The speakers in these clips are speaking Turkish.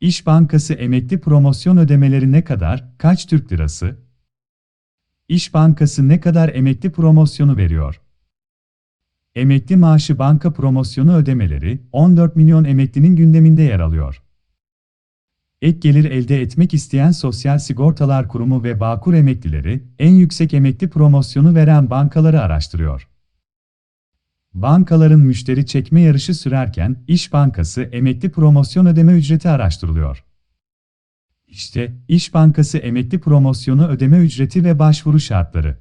İş Bankası emekli promosyon ödemeleri ne kadar, kaç Türk lirası? İş Bankası ne kadar emekli promosyonu veriyor? Emekli maaşı banka promosyonu ödemeleri 14 milyon emeklinin gündeminde yer alıyor. Ek gelir elde etmek isteyen Sosyal Sigortalar Kurumu ve Bağkur emeklileri en yüksek emekli promosyonu veren bankaları araştırıyor. Bankaların müşteri çekme yarışı sürerken İş Bankası emekli promosyon ödeme ücreti araştırılıyor. İşte İş Bankası emekli promosyonu ödeme ücreti ve başvuru şartları.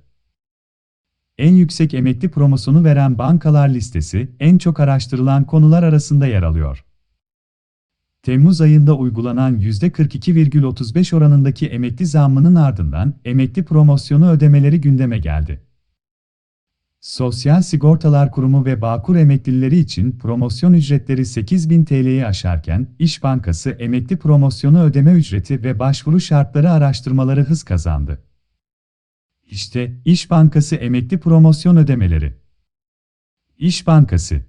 En yüksek emekli promosyonu veren bankalar listesi en çok araştırılan konular arasında yer alıyor. Temmuz ayında uygulanan %42,35 oranındaki emekli zammının ardından emekli promosyonu ödemeleri gündeme geldi. Sosyal Sigortalar Kurumu ve Bağkur emeklileri için promosyon ücretleri 8000 TL'yi aşarken İş Bankası emekli promosyonu ödeme ücreti ve başvuru şartları araştırmaları hız kazandı. İşte İş Bankası emekli promosyon ödemeleri. İş Bankası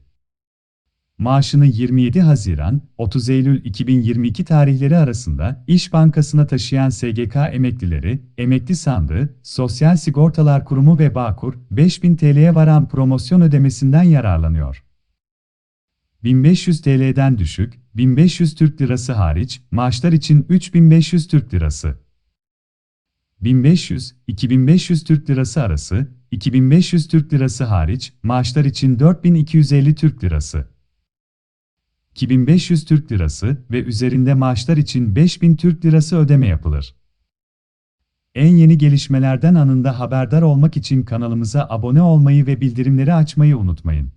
Maaşını 27 Haziran 30 Eylül 2022 tarihleri arasında İş Bankası'na taşıyan SGK emeklileri, emekli sandığı, Sosyal Sigortalar Kurumu ve Bağkur 5000 TL'ye varan promosyon ödemesinden yararlanıyor. 1500 TL'den düşük, 1500 Türk Lirası hariç, maaşlar için 3500 Türk Lirası. 1500, 2500 Türk Lirası arası, 2500 Türk Lirası hariç, maaşlar için 4250 Türk Lirası. 2500 Türk Lirası ve üzerinde maaşlar için 5000 Türk Lirası ödeme yapılır. En yeni gelişmelerden anında haberdar olmak için kanalımıza abone olmayı ve bildirimleri açmayı unutmayın.